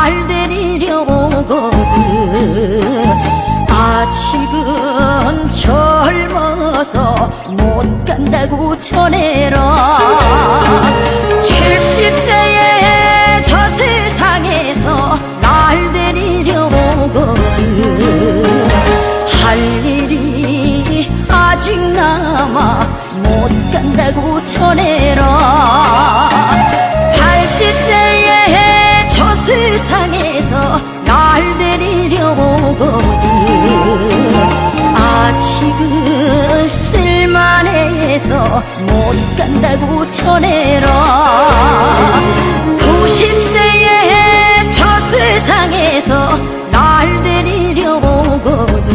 날 데리려오거든 아직은 젊어서 못 간다고 전해라. 70세에 저 세상에서 날 데리려오거든 할 일이 아직 남아 못 간다고 전해라. 못 간다고 전해라. 90세의 저 세상에서 날 데리려 오거든.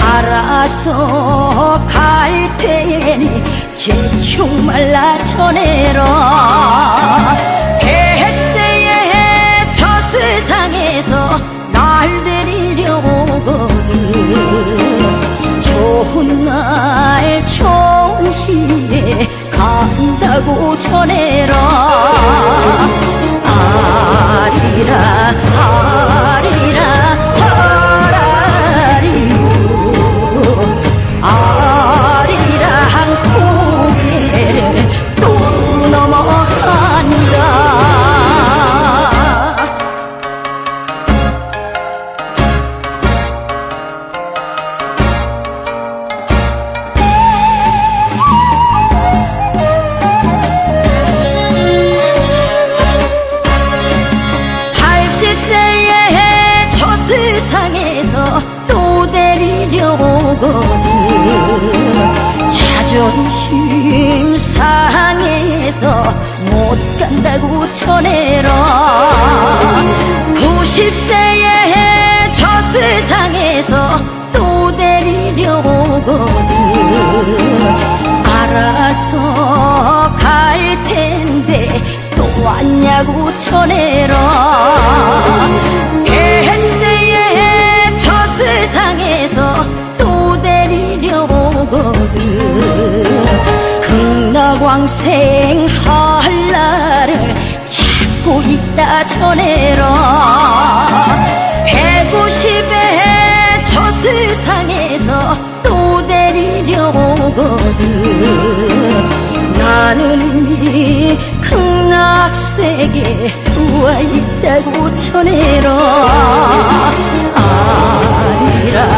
알아서 갈 테니 제총 말라 전해라. 백세의 저 세상에서 날 데리려 간다고 전해라. 아리라 또 데리려 오거든. 자존심 상해서 못 간다고 전해라. 90세의 저 세상에서 또 데리려 오거든. 알아서 갈 텐데 또 왔냐고 전해라 할 날을 찾고 있다 전해라. 백오십의 저 세상에서 또 데리려 오거든. 나는 이미 극락세계에 와 있다고 전해라. 아리라